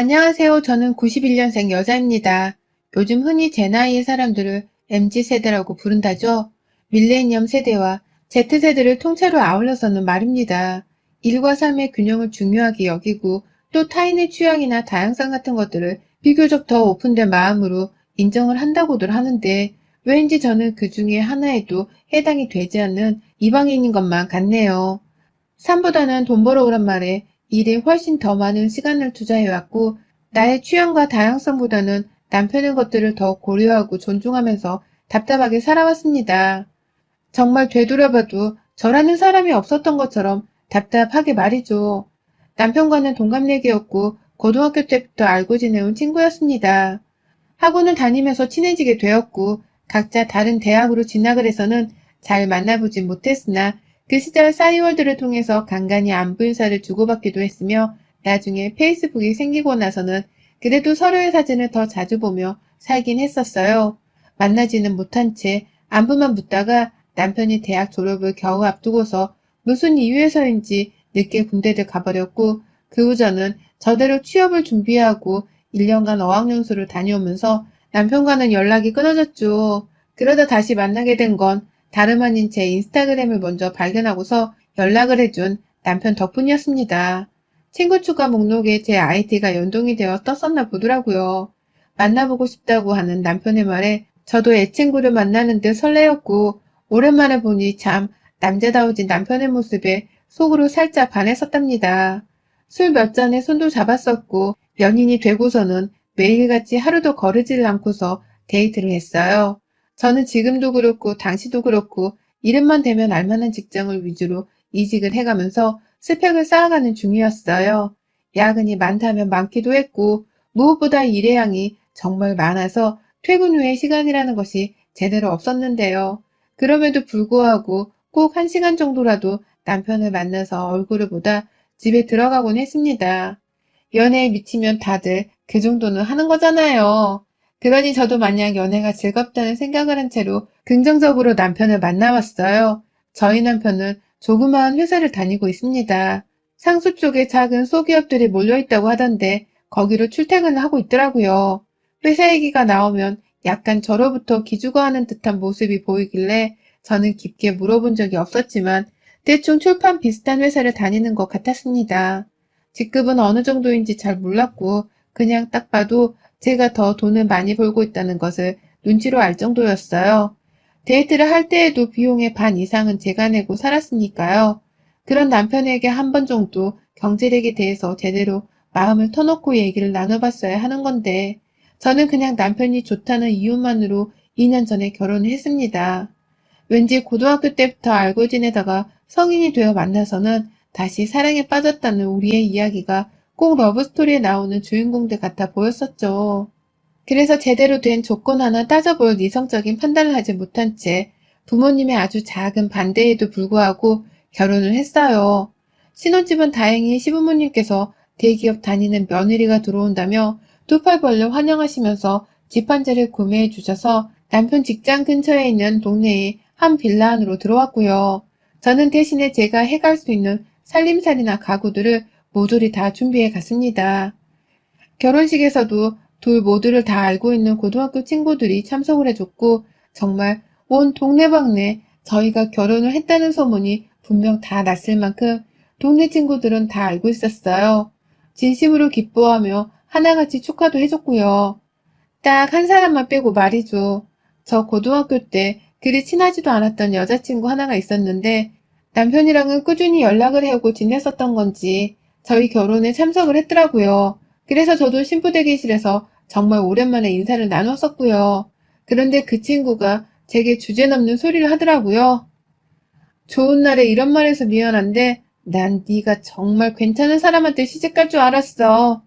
안녕하세요. 저는 91년생 여자입니다. 요즘 흔히 제 나이의 사람들을 MZ세대라고 부른다죠. 밀레니엄 세대와 Z세대를 통째로 아울러서는 말입니다. 일과 삶의 균형을 중요하게 여기고 또 타인의 취향이나 다양성 같은 것들을 비교적 더 오픈된 마음으로 인정을 한다고들 하는데 왠지 저는 그 중에 하나에도 해당이 되지 않는 이방인인 것만 같네요. 삶보다는 돈 벌어오란 말에 일에 훨씬 더 많은 시간을 투자해왔고 나의 취향과 다양성보다는 남편의 것들을 더 고려하고 존중하면서 답답하게 살아왔습니다. 정말 되돌아봐도 저라는 사람이 없었던 것처럼 답답하게 말이죠. 남편과는 동갑내기였고 고등학교 때부터 알고 지내온 친구였습니다. 학원을 다니면서 친해지게 되었고 각자 다른 대학으로 진학을 해서는 잘 만나보진 못했으나 그 시절 싸이월드를 통해서 간간히 안부 인사를 주고받기도 했으며 나중에 페이스북이 생기고 나서는 그래도 서로의 사진을 더 자주 보며 살긴 했었어요. 만나지는 못한 채 안부만 묻다가 남편이 대학 졸업을 겨우 앞두고서 무슨 이유에서인지 늦게 군대를 가버렸고 그 후 저는 저대로 취업을 준비하고 1년간 어학연수를 다녀오면서 남편과는 연락이 끊어졌죠. 그러다 다시 만나게 된 건 다름 아닌 제 인스타그램을 먼저 발견하고서 연락을 해준 남편 덕분이었습니다. 친구 추가 목록에 제 아이디가 연동이 되어 떴었나 보더라고요. 만나보고 싶다고 하는 남편의 말에 저도 애친구를 만나는 듯 설레었고 오랜만에 보니 참 남자다워진 남편의 모습에 속으로 살짝 반했었답니다. 술 몇 잔에 손도 잡았었고 연인이 되고서는 매일같이 하루도 거르지를 않고서 데이트를 했어요. 저는 지금도 그렇고 당시도 그렇고 이름만 되면 알만한 직장을 위주로 이직을 해가면서 스펙을 쌓아가는 중이었어요. 야근이 많다면 많기도 했고 무엇보다 일의 양이 정말 많아서 퇴근 후의 시간이라는 것이 제대로 없었는데요. 그럼에도 불구하고 꼭 한 시간 정도라도 남편을 만나서 얼굴을 보다 집에 들어가곤 했습니다. 연애에 미치면 다들 그 정도는 하는 거잖아요. 그러니 저도 만약 연애가 즐겁다는 생각을 한 채로 긍정적으로 남편을 만나왔어요. 저희 남편은 조그마한 회사를 다니고 있습니다. 상수 쪽에 작은 소기업들이 몰려있다고 하던데 거기로 출퇴근을 하고 있더라고요. 회사 얘기가 나오면 약간 저로부터 기죽어하는 듯한 모습이 보이길래 저는 깊게 물어본 적이 없었지만 대충 출판 비슷한 회사를 다니는 것 같았습니다. 직급은 어느 정도인지 잘 몰랐고 그냥 딱 봐도 제가 더 돈을 많이 벌고 있다는 것을 눈치로 알 정도였어요. 데이트를 할 때에도 비용의 반 이상은 제가 내고 살았으니까요. 그런 남편에게 한 번 정도 경제력에 대해서 제대로 마음을 터놓고 얘기를 나눠봤어야 하는 건데 저는 그냥 남편이 좋다는 이유만으로 2년 전에 결혼을 했습니다. 왠지 고등학교 때부터 알고 지내다가 성인이 되어 만나서는 다시 사랑에 빠졌다는 우리의 이야기가 꼭 러브스토리에 나오는 주인공들 같아 보였었죠. 그래서 제대로 된 조건 하나 따져볼 이성적인 판단을 하지 못한 채 부모님의 아주 작은 반대에도 불구하고 결혼을 했어요. 신혼집은 다행히 시부모님께서 대기업 다니는 며느리가 들어온다며 두팔 벌려 환영하시면서 집 한 채를 구매해 주셔서 남편 직장 근처에 있는 동네의 한 빌라 안으로 들어왔고요. 저는 대신에 제가 해갈 수 있는 살림살이나 가구들을 모조리 다 준비해 갔습니다. 결혼식에서도 둘 모두를 다 알고 있는 고등학교 친구들이 참석을 해줬고 정말 온 동네방네 저희가 결혼을 했다는 소문이 분명 다 났을 만큼 동네 친구들은 다 알고 있었어요. 진심으로 기뻐하며 하나같이 축하도 해줬고요. 딱 한 사람만 빼고 말이죠. 저 고등학교 때 그리 친하지도 않았던 여자친구 하나가 있었는데 남편이랑은 꾸준히 연락을 해오고 지냈었던 건지 저희 결혼에 참석을 했더라고요. 그래서 저도 신부 대기실에서 정말 오랜만에 인사를 나눴었고요. 그런데 그 친구가 제게 주제 넘는 소리를 하더라고요. 좋은 날에 이런 말해서 미안한데 난 네가 정말 괜찮은 사람한테 시집 갈 줄 알았어.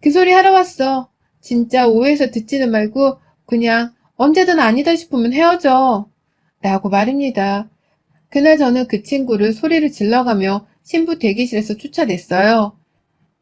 그 소리 하러 왔어. 진짜 오해해서 듣지는 말고 그냥 언제든 아니다 싶으면 헤어져. 라고 말입니다. 그날 저는 그 친구를 소리를 질러가며 신부 대기실에서 쫓아냈어요.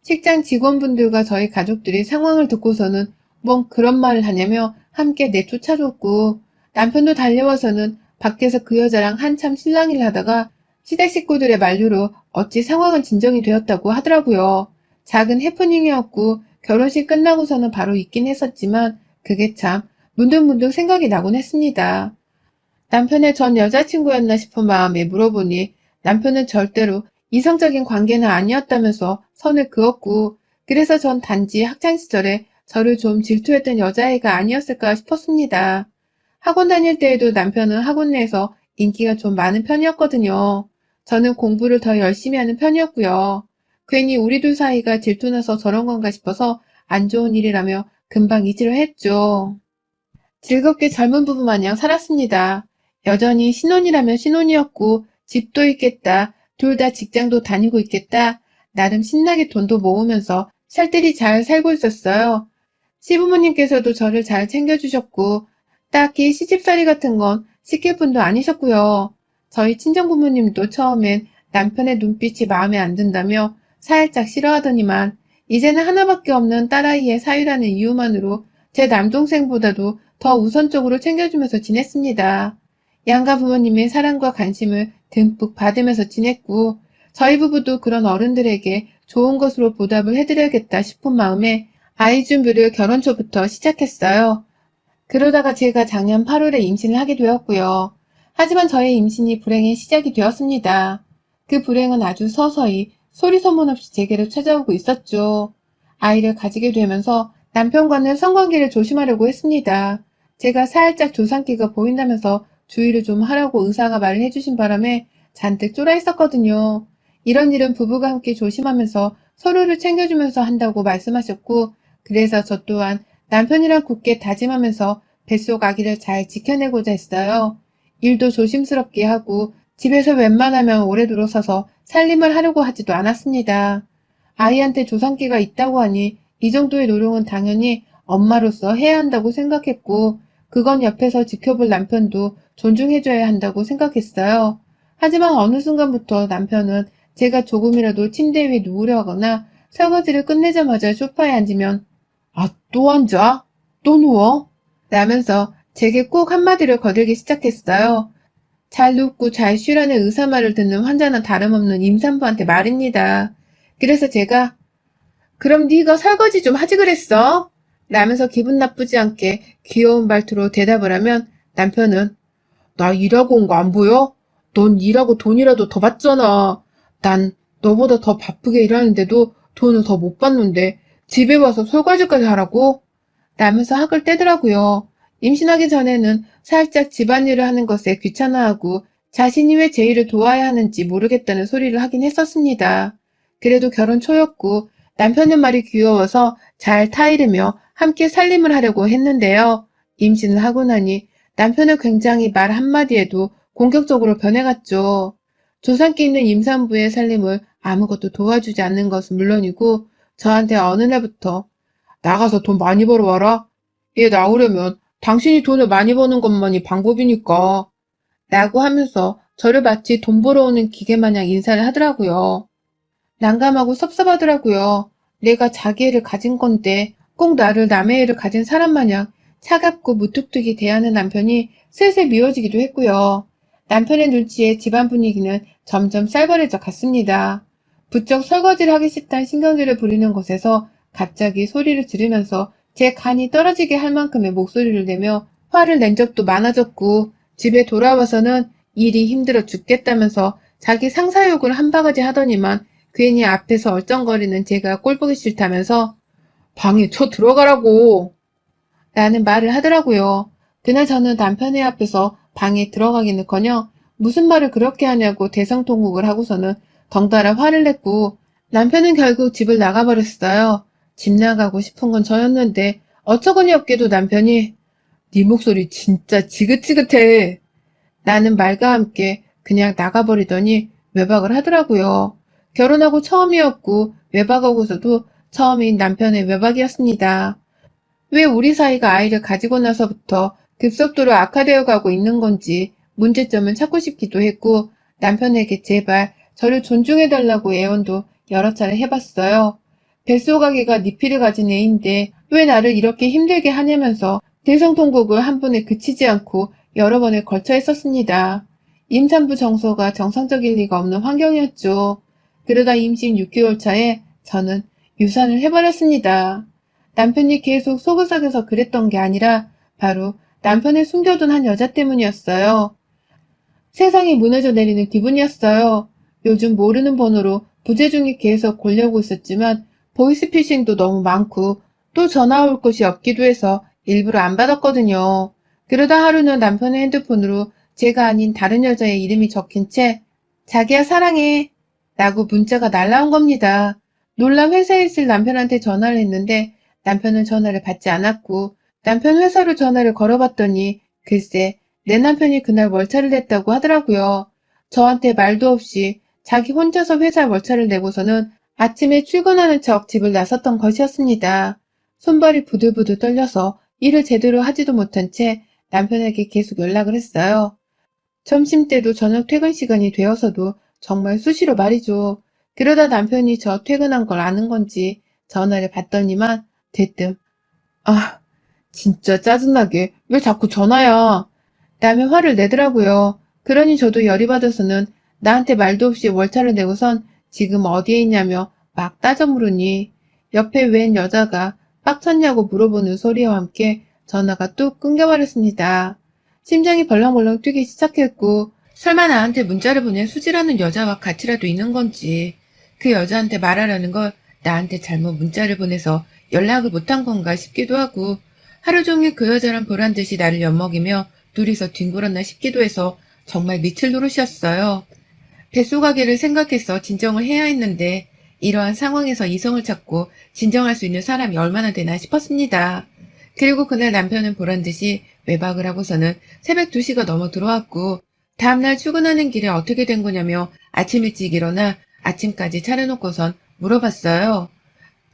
식장 직원분들과 저희 가족들이 상황을 듣고서는 뭔 그런 말을 하냐며 함께 내쫓아줬고 남편도 달려와서는 밖에서 그 여자랑 한참 실랑이를 하다가 시댁 식구들의 만류로 어찌 상황은 진정이 되었다고 하더라고요. 작은 해프닝이었고 결혼식 끝나고서는 바로 있긴 했었지만 그게 참 문득문득 생각이 나곤 했습니다. 남편의 전 여자친구였나 싶은 마음에 물어보니 남편은 절대로 이성적인 관계는 아니었다면서 선을 그었고 그래서 전 단지 학창시절에 저를 좀 질투했던 여자애가 아니었을까 싶었습니다. 학원 다닐 때에도 남편은 학원 내에서 인기가 좀 많은 편이었거든요. 저는 공부를 더 열심히 하는 편이었고요. 괜히 우리 둘 사이가 질투나서 저런 건가 싶어서 안 좋은 일이라며 금방 잊으려 했죠. 즐겁게 젊은 부부 마냥 살았습니다. 여전히 신혼이라면 신혼이었고 집도 있겠다. 둘 다 직장도 다니고 있겠다. 나름 신나게 돈도 모으면서 살뜰히 잘 살고 있었어요. 시부모님께서도 저를 잘 챙겨주셨고 딱히 시집살이 같은 건 시킬 분도 아니셨고요. 저희 친정부모님도 처음엔 남편의 눈빛이 마음에 안 든다며 살짝 싫어하더니만 이제는 하나밖에 없는 딸아이의 사유라는 이유만으로 제 남동생보다도 더 우선적으로 챙겨주면서 지냈습니다. 양가 부모님의 사랑과 관심을 듬뿍 받으면서 지냈고 저희 부부도 그런 어른들에게 좋은 것으로 보답을 해드려야겠다 싶은 마음에 아이 준비를 결혼 초부터 시작했어요. 그러다가 제가 작년 8월에 임신을 하게 되었고요. 하지만 저의 임신이 불행의 시작이 되었습니다. 그 불행은 아주 서서히 소리 소문 없이 제게로 찾아오고 있었죠. 아이를 가지게 되면서 남편과는 성관계를 조심하려고 했습니다. 제가 살짝 조상기가 보인다면서 주의를 좀 하라고 의사가 말을 해주신 바람에 잔뜩 쫄아 있었거든요. 이런 일은 부부가 함께 조심하면서 서로를 챙겨주면서 한다고 말씀하셨고, 그래서 저 또한 남편이랑 굳게 다짐하면서 뱃속 아기를 잘 지켜내고자 했어요. 일도 조심스럽게 하고 집에서 웬만하면 오래 들어서서 살림을 하려고 하지도 않았습니다. 아이한테 조상기가 있다고 하니 이 정도의 노력은 당연히 엄마로서 해야 한다고 생각했고 그건 옆에서 지켜볼 남편도 존중해줘야 한다고 생각했어요. 하지만 어느 순간부터 남편은 제가 조금이라도 침대 위에 누우려 하거나 설거지를 끝내자마자 소파에 앉으면 아, 또 앉아? 또 누워? 라면서 제게 꼭 한마디를 거들기 시작했어요. 잘 눕고 잘 쉬라는 의사 말을 듣는 환자는 다름없는 임산부한테 말입니다. 그래서 제가 그럼 네가 설거지 좀 하지 그랬어? 라면서 기분 나쁘지 않게 귀여운 말투로 대답을 하면 남편은 나 일하고 온 거 안 보여? 넌 일하고 돈이라도 더 받잖아. 난 너보다 더 바쁘게 일하는데도 돈을 더 못 받는데 집에 와서 설거지까지 하라고? 라면서 학을 떼더라고요. 임신하기 전에는 살짝 집안일을 하는 것에 귀찮아하고 자신이 왜제 일을 도와야 하는지 모르겠다는 소리를 하긴 했었습니다. 그래도 결혼 초였고 남편의 말이 귀여워서 잘 타이르며 함께 살림을 하려고 했는데요. 임신을 하고 나니 남편은 굉장히 말 한마디에도 공격적으로 변해갔죠. 조상기 있는 임산부의 살림을 아무것도 도와주지 않는 것은 물론이고 저한테 어느 날부터 나가서 돈 많이 벌어와라. 얘 나오려면 당신이 돈을 많이 버는 것만이 방법이니까. 라고 하면서 저를 마치 돈 벌어오는 기계 마냥 인사를 하더라고요. 난감하고 섭섭하더라고요. 내가 자기 애를 가진 건데 꼭 나를 남의 애를 가진 사람 마냥 차갑고 무뚝뚝이 대하는 남편이 슬슬 미워지기도 했고요. 남편의 눈치에 집안 분위기는 점점 쌀벌해져 갔습니다. 부쩍 설거지를 하기 싫다는 신경질을 부리는 곳에서 갑자기 소리를 지르면서 제 간이 떨어지게 할 만큼의 목소리를 내며 화를 낸 적도 많아졌고 집에 돌아와서는 일이 힘들어 죽겠다면서 자기 상사욕을 한 바가지 하더니만 괜히 앞에서 얼쩡거리는 제가 꼴보기 싫다면서 방에 쳐 들어가라고 라는 말을 하더라고요. 그날 저는 남편의 앞에서 방에 들어가기는커녕 무슨 말을 그렇게 하냐고 대성통곡을 하고서는 덩달아 화를 냈고 남편은 결국 집을 나가버렸어요. 집 나가고 싶은 건 저였는데 어처구니 없게도 남편이 네 목소리 진짜 지긋지긋해 라는 말과 함께 그냥 나가버리더니 외박을 하더라고요. 결혼하고 처음이었고 외박하고서도 처음인 남편의 외박이었습니다. 왜 우리 사이가 아이를 가지고 나서부터 급속도로 악화되어 가고 있는 건지 문제점을 찾고 싶기도 했고 남편에게 제발 저를 존중해달라고 애원도 여러 차례 해봤어요. 뱃속아기가 니피를 가진 애인데 왜 나를 이렇게 힘들게 하냐면서 대성통곡을 한 번에 그치지 않고 여러 번에 걸쳐 했었습니다. 임산부 정서가 정상적일 리가 없는 환경이었죠. 그러다 임신 6개월 차에 저는 유산을 해버렸습니다. 남편이 계속 속을썩여서 그랬던 게 아니라 바로 남편의 숨겨둔 한 여자 때문이었어요. 세상이 무너져 내리는 기분이었어요. 요즘 모르는 번호로 부재중에 계속 걸려오고 있었지만 보이스피싱도 너무 많고 또 전화 올 곳이 없기도 해서 일부러 안 받았거든요. 그러다 하루는 남편의 핸드폰으로 제가 아닌 다른 여자의 이름이 적힌 채 자기야 사랑해 라고 문자가 날라온 겁니다. 놀란 회사에 있을 남편한테 전화를 했는데 남편은 전화를 받지 않았고 남편 회사로 전화를 걸어봤더니 글쎄 내 남편이 그날 월차를 냈다고 하더라고요. 저한테 말도 없이 자기 혼자서 회사 월차를 내고서는 아침에 출근하는 척 집을 나섰던 것이었습니다. 손발이 부들부들 떨려서 일을 제대로 하지도 못한 채 남편에게 계속 연락을 했어요. 점심때도 저녁 퇴근 시간이 되어서도 정말 수시로 말이죠. 그러다 남편이 저 퇴근한 걸 아는 건지 전화를 받더니만 대뜸 아 진짜 짜증나게 왜 자꾸 전화야 라며 화를 내더라고요. 그러니 저도 열이 받아서는 나한테 말도 없이 월차를 내고선 지금 어디에 있냐며 막 따져 물으니 옆에 웬 여자가 빡쳤냐고 물어보는 소리와 함께 전화가 뚝 끊겨버렸습니다. 심장이 벌렁벌렁 뛰기 시작했고 설마 나한테 문자를 보낸 수지라는 여자와 같이라도 있는 건지 그 여자한테 말하라는 걸 나한테 잘못 문자를 보내서 연락을 못한 건가 싶기도 하고 하루 종일 그 여자랑 보란 듯이 나를 엿먹이며 둘이서 뒹굴었나 싶기도 해서 정말 미칠 노릇이었어요. 뱃속가게를 생각해서 진정을 해야 했는데 이러한 상황에서 이성을 찾고 진정할 수 있는 사람이 얼마나 되나 싶었습니다. 그리고 그날 남편은 보란 듯이 외박을 하고서는 새벽 2시가 넘어 들어왔고 다음날 출근하는 길에 어떻게 된 거냐며 아침 일찍 일어나 아침까지 차려놓고선 물어봤어요.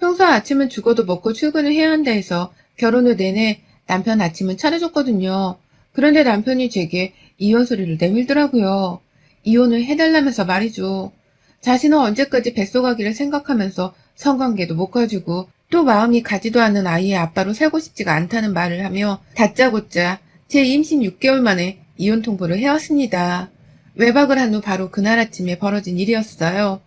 평소 아침은 죽어도 먹고 출근을 해야 한다 해서 결혼 후 내내 남편 아침은 차려줬거든요. 그런데 남편이 제게 이혼 소리를 내밀더라고요. 이혼을 해달라면서 말이죠. 자신은 언제까지 뱃속아기를 생각하면서 성관계도 못 가지고 또 마음이 가지도 않는 아이의 아빠로 살고 싶지가 않다는 말을 하며 다짜고짜 제 임신 6개월 만에 이혼 통보를 해왔습니다. 외박을 한 후 바로 그날 아침에 벌어진 일이었어요.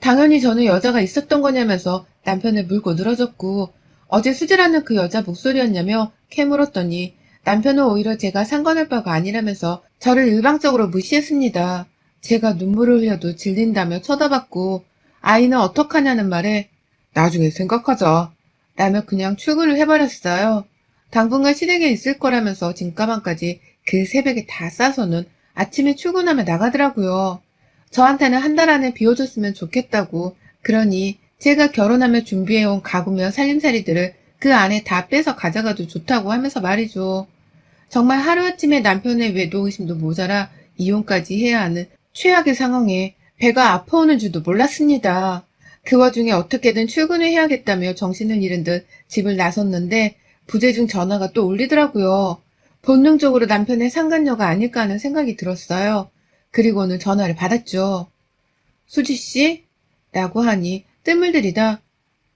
당연히 저는 여자가 있었던 거냐면서 남편을 물고 늘어졌고 어제 수지라는 그 여자 목소리였냐며 캐물었더니 남편은 오히려 제가 상관할 바가 아니라면서 저를 일방적으로 무시했습니다. 제가 눈물을 흘려도 질린다며 쳐다봤고 아이는 어떡하냐는 말에 나중에 생각하자 라며 그냥 출근을 해버렸어요. 당분간 실행에 있을 거라면서 짐가방까지 그 새벽에 다 싸서는 아침에 출근하며 나가더라고요. 저한테는 한 달 안에 비워줬으면 좋겠다고 그러니 제가 결혼하며 준비해온 가구며 살림살이들을 그 안에 다 빼서 가져가도 좋다고 하면서 말이죠. 정말 하루아침에 남편의 외도 의심도 모자라 이혼까지 해야 하는 최악의 상황에 배가 아파오는 줄도 몰랐습니다. 그 와중에 어떻게든 출근을 해야겠다며 정신을 잃은 듯 집을 나섰는데 부재중 전화가 또 울리더라고요. 본능적으로 남편의 상간녀가 아닐까 하는 생각이 들었어요. 그리고는 전화를 받았죠. 수지 씨? 라고 하니 뜸을 들이다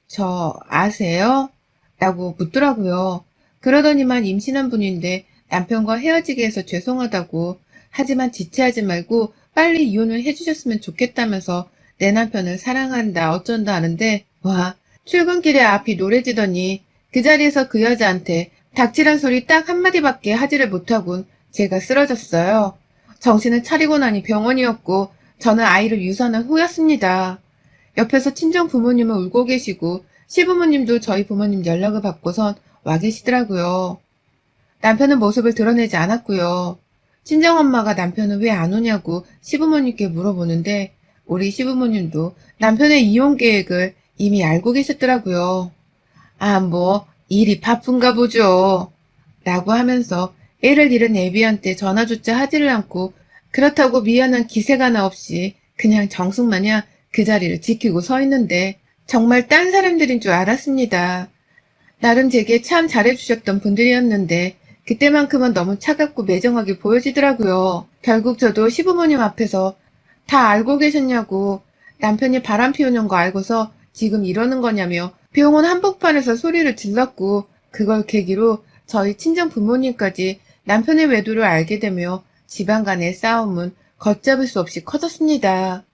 저 아세요? 라고 묻더라고요. 그러더니만 임신한 분인데 남편과 헤어지게 해서 죄송하다고 하지만 지체하지 말고 빨리 이혼을 해주셨으면 좋겠다면서 내 남편을 사랑한다 어쩐다 하는데 와 출근길에 앞이 노래지더니 그 자리에서 그 여자한테 닥치란 소리 딱 한마디밖에 하지를 못하곤 제가 쓰러졌어요. 정신을 차리고 나니 병원이었고 저는 아이를 유산한 후였습니다. 옆에서 친정 부모님은 울고 계시고 시부모님도 저희 부모님 연락을 받고선 와 계시더라고요. 남편은 모습을 드러내지 않았고요. 친정엄마가 남편은 왜 안 오냐고 시부모님께 물어보는데 우리 시부모님도 남편의 이혼 계획을 이미 알고 계셨더라고요. 아, 뭐, 일이 바쁜가 보죠. 라고 하면서 애를 잃은 애비한테 전화조차 하지를 않고 그렇다고 미안한 기색 하나 없이 그냥 정숙마냥 그 자리를 지키고 서 있는데 정말 딴 사람들인 줄 알았습니다. 나름 제게 참 잘해주셨던 분들이었는데 그때만큼은 너무 차갑고 매정하게 보여지더라고요. 결국 저도 시부모님 앞에서 다 알고 계셨냐고 남편이 바람 피우는 거 알고서 지금 이러는 거냐며 병원 한복판에서 소리를 질렀고 그걸 계기로 저희 친정 부모님까지 남편의 외도를 알게 되며 집안 간의 싸움은 걷잡을 수 없이 커졌습니다.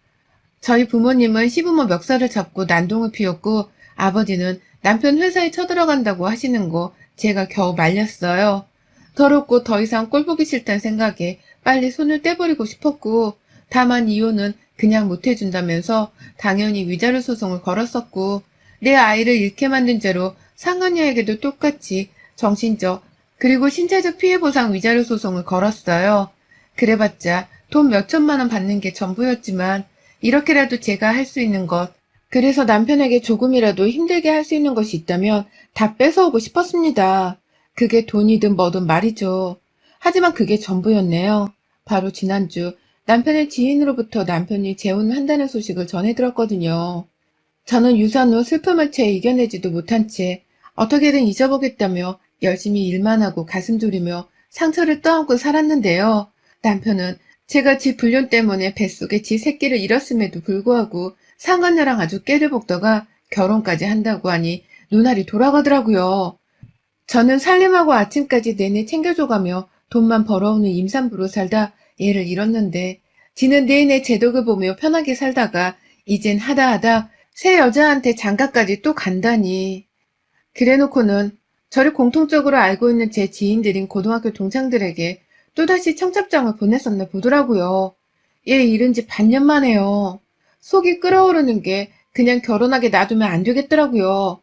저희 부모님은 시부모 멱살을 잡고 난동을 피웠고 아버지는 남편 회사에 쳐들어간다고 하시는 거 제가 겨우 말렸어요. 더럽고 더 이상 꼴 보기 싫다는 생각에 빨리 손을 떼버리고 싶었고, 다만 이혼은 그냥 못해준다면서 당연히 위자료 소송을 걸었었고, 내 아이를 잃게 만든 죄로 상간녀에게도 똑같이 정신적 그리고 신체적 피해보상 위자료 소송을 걸었어요. 그래봤자 돈 몇천만 원 받는 게 전부였지만 이렇게라도 제가 할 수 있는 것, 그래서 남편에게 조금이라도 힘들게 할 수 있는 것이 있다면 다 뺏어오고 싶었습니다. 그게 돈이든 뭐든 말이죠. 하지만 그게 전부였네요. 바로 지난주 남편의 지인으로부터 남편이 재혼을 한다는 소식을 전해 들었거든요. 저는 유산 후 슬픔을 채 이겨내지도 못한 채 어떻게든 잊어보겠다며 열심히 일만 하고 가슴 졸이며 상처를 떠안고 살았는데요. 남편은 제가 지 불륜 때문에 뱃속에 지 새끼를 잃었음에도 불구하고 상간녀랑 아주 깨를 볶다가 결혼까지 한다고 하니 눈알이 돌아가더라고요. 저는 살림하고 아침까지 내내 챙겨줘가며 돈만 벌어오는 임산부로 살다 얘를 잃었는데 지는 내내 제덕을 보며 편하게 살다가 이젠 하다하다 새 여자한테 장가까지 또 간다니. 그래놓고는 저를 공통적으로 알고 있는 제 지인들인 고등학교 동창들에게 또다시 청첩장을 보냈었나 보더라고요. 얘 잃은 지 반년 만에요. 속이 끓어오르는 게 그냥 결혼하게 놔두면 안 되겠더라고요.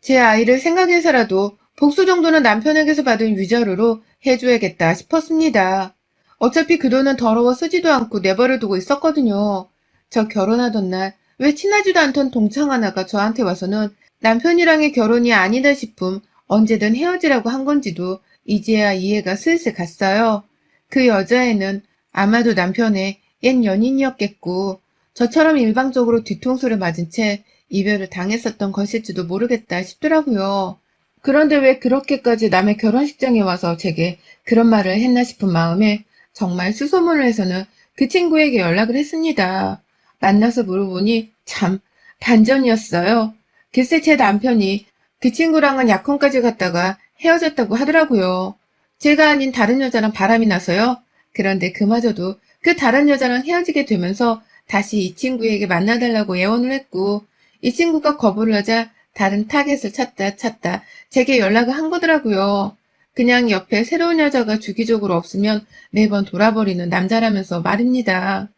제 아이를 생각해서라도 복수 정도는 남편에게서 받은 위자료로 해줘야겠다 싶었습니다. 어차피 그 돈은 더러워 쓰지도 않고 내버려 두고 있었거든요. 저 결혼하던 날 왜 친하지도 않던 동창 하나가 저한테 와서는 남편이랑의 결혼이 아니다 싶음 언제든 헤어지라고 한 건지도 이제야 이해가 슬슬 갔어요. 그 여자애는 아마도 남편의 옛 연인이었겠고 저처럼 일방적으로 뒤통수를 맞은 채 이별을 당했었던 것일지도 모르겠다 싶더라고요. 그런데 왜 그렇게까지 남의 결혼식장에 와서 제게 그런 말을 했나 싶은 마음에 정말 수소문을 해서는 그 친구에게 연락을 했습니다. 만나서 물어보니 참 반전이었어요. 글쎄 제 남편이 그 친구랑은 약혼까지 갔다가 헤어졌다고 하더라고요. 제가 아닌 다른 여자랑 바람이 나서요. 그런데 그마저도 그 다른 여자랑 헤어지게 되면서 다시 이 친구에게 만나달라고 애원을 했고 이 친구가 거부를 하자 다른 타겟을 찾다 찾다 제게 연락을 한 거더라고요. 그냥 옆에 새로운 여자가 주기적으로 없으면 매번 돌아버리는 남자라면서 말입니다.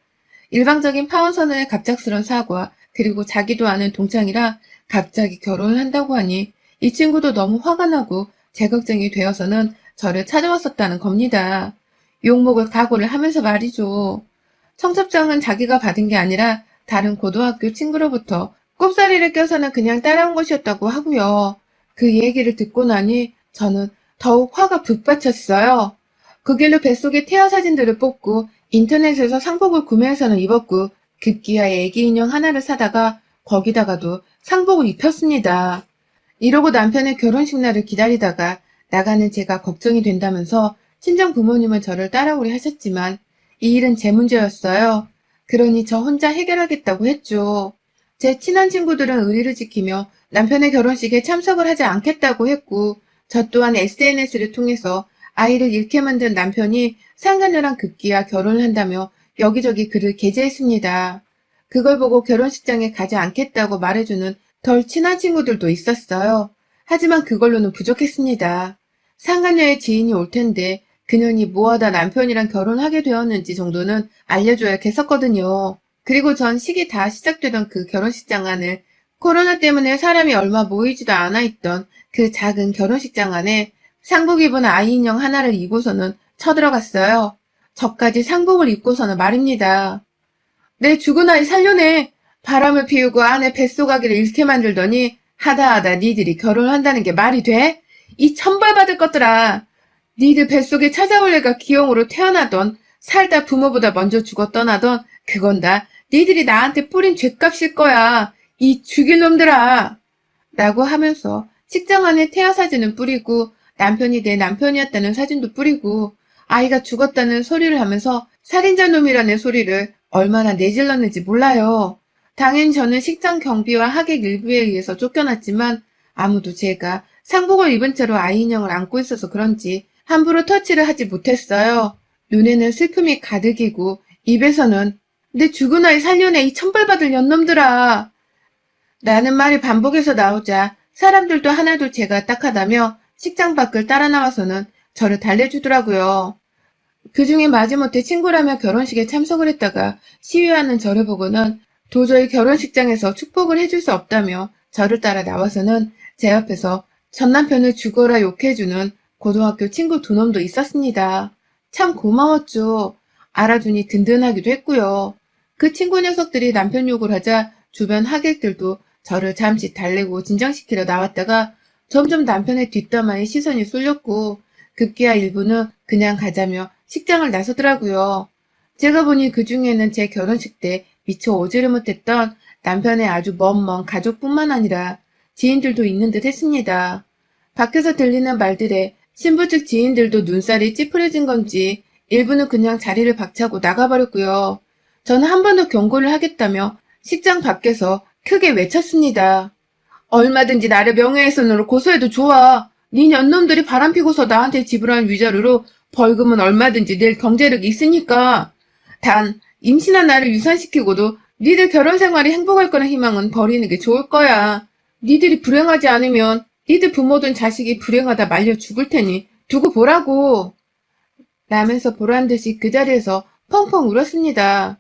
일방적인 파혼 선언의 갑작스런 사과 그리고 자기도 아는 동창이라 갑자기 결혼을 한다고 하니 이 친구도 너무 화가 나고 제 걱정이 되어서는 저를 찾아왔었다는 겁니다. 욕먹을 각오를 하면서 말이죠. 청첩장은 자기가 받은 게 아니라 다른 고등학교 친구로부터 꼽사리를 껴서는 그냥 따라온 것이었다고 하고요. 그 얘기를 듣고 나니 저는 더욱 화가 북받쳤어요. 그 길로 뱃속에 태아 사진들을 뽑고 인터넷에서 상복을 구매해서는 입었고 급기야 애기 인형 하나를 사다가 거기다가도 상복을 입혔습니다. 이러고 남편의 결혼식 날을 기다리다가 나가는 제가 걱정이 된다면서 친정 부모님은 저를 따라오려 하셨지만 이 일은 제 문제였어요. 그러니 저 혼자 해결하겠다고 했죠. 제 친한 친구들은 의리를 지키며 남편의 결혼식에 참석을 하지 않겠다고 했고 저 또한 SNS를 통해서 아이를 잃게 만든 남편이 상간녀랑 급기야 결혼을 한다며 여기저기 글을 게재했습니다. 그걸 보고 결혼식장에 가지 않겠다고 말해주는 덜 친한 친구들도 있었어요. 하지만 그걸로는 부족했습니다. 상간녀의 지인이 올 텐데 그년이 뭐하다 남편이랑 결혼하게 되었는지 정도는 알려줘야겠었거든요. 그리고 전 식이 다 시작되던 그 결혼식장 안을 코로나 때문에 사람이 얼마 모이지도 않아 있던 그 작은 결혼식장 안에 상복 입은 아이 인형 하나를 입고서는 쳐들어갔어요. 저까지 상복을 입고서는 말입니다. 내 죽은 아이 살려내! 바람을 피우고 안에 뱃속아기를 잃게 만들더니 하다하다 니들이 결혼을 한다는 게 말이 돼? 이 천벌 받을 것들아! 니들 뱃속에 찾아올 애가 기형으로 태어나던 살다 부모보다 먼저 죽어 떠나던 그건 다 니들이 나한테 뿌린 죄값일 거야. 이 죽일 놈들아! 라고 하면서 식장 안에 태아 사진은 뿌리고 남편이 내 남편이었다는 사진도 뿌리고 아이가 죽었다는 소리를 하면서 살인자 놈이라는 소리를 얼마나 내질렀는지 몰라요. 당연히 저는 식장 경비와 하객 일부에 의해서 쫓겨났지만 아무도 제가 상복을 입은 채로 아이 인형을 안고 있어서 그런지 함부로 터치를 하지 못했어요. 눈에는 슬픔이 가득이고 입에서는 내 죽은 아이 살려내 이 천벌받을 년놈들아. 라는 말이 반복해서 나오자 사람들도 하나도 제가 딱하다며 식장 밖을 따라 나와서는 저를 달래주더라고요. 그 중에 마지못해 친구라며 결혼식에 참석을 했다가 시위하는 저를 보고는 도저히 결혼식장에서 축복을 해줄 수 없다며 저를 따라 나와서는 제 앞에서 전 남편을 죽어라 욕해주는 고등학교 친구 두 놈도 있었습니다. 참 고마웠죠. 알아주니 든든하기도 했고요. 그 친구 녀석들이 남편 욕을 하자 주변 하객들도 저를 잠시 달래고 진정시키러 나왔다가 점점 남편의 뒷담화에 시선이 쏠렸고 급기야 일부는 그냥 가자며 식장을 나서더라고요. 제가 보니 그 중에는 제 결혼식 때 미처 오지를 못했던 남편의 아주 먼먼 가족뿐만 아니라 지인들도 있는 듯 했습니다. 밖에서 들리는 말들에 신부 측 지인들도 눈살이 찌푸려진 건지 일부는 그냥 자리를 박차고 나가버렸고요. 저는 한 번 더 경고를 하겠다며 식장 밖에서 크게 외쳤습니다. 얼마든지 나를 명예훼손으로 고소해도 좋아. 네 년놈들이 바람피고서 나한테 지불한 위자료로 벌금은 얼마든지 낼 경제력이 있으니까. 단 임신한 나를 유산시키고도 니들 결혼 생활이 행복할 거란 희망은 버리는 게 좋을 거야. 니들이 불행하지 않으면 니들 부모든 자식이 불행하다 말려 죽을 테니 두고 보라고. 라면서 보란 듯이 그 자리에서 펑펑 울었습니다.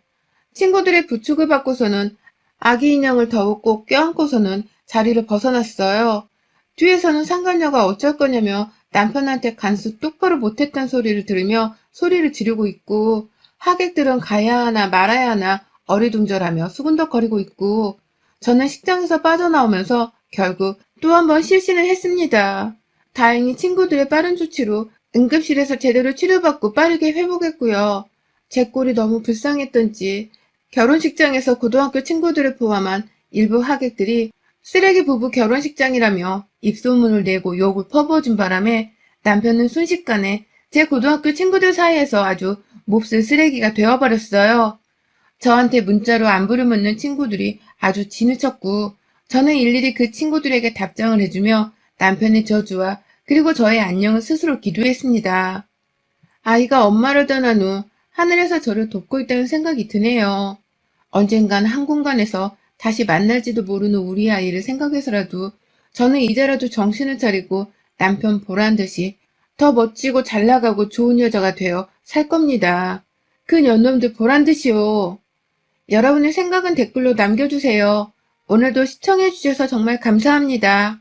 친구들의 부축을 받고서는 아기 인형을 더욱 꼭 껴안고서는 자리를 벗어났어요. 뒤에서는 상간녀가 어쩔 거냐며 남편한테 간수 똑바로 못했단 소리를 들으며 소리를 지르고 있고 하객들은 가야 하나 말아야 하나 어리둥절하며 수군덕거리고 있고 저는 식장에서 빠져나오면서 결국 또 한 번 실신을 했습니다. 다행히 친구들의 빠른 조치로 응급실에서 제대로 치료받고 빠르게 회복했고요. 제 꼴이 너무 불쌍했던지 결혼식장에서 고등학교 친구들을 포함한 일부 하객들이 쓰레기 부부 결혼식장이라며 입소문을 내고 욕을 퍼부어준 바람에 남편은 순식간에 제 고등학교 친구들 사이에서 아주 몹쓸 쓰레기가 되어버렸어요. 저한테 문자로 안부를 묻는 친구들이 아주 지느쳤고 저는 일일이 그 친구들에게 답장을 해주며 남편의 저주와 그리고 저의 안녕을 스스로 기도했습니다. 아이가 엄마를 떠난 후 하늘에서 저를 돕고 있다는 생각이 드네요. 언젠간 한 공간에서 다시 만날지도 모르는 우리 아이를 생각해서라도 저는 이제라도 정신을 차리고 남편 보란 듯이 더 멋지고 잘 나가고 좋은 여자가 되어 살 겁니다. 그 년놈들 보란 듯이요. 여러분의 생각은 댓글로 남겨주세요. 오늘도 시청해주셔서 정말 감사합니다.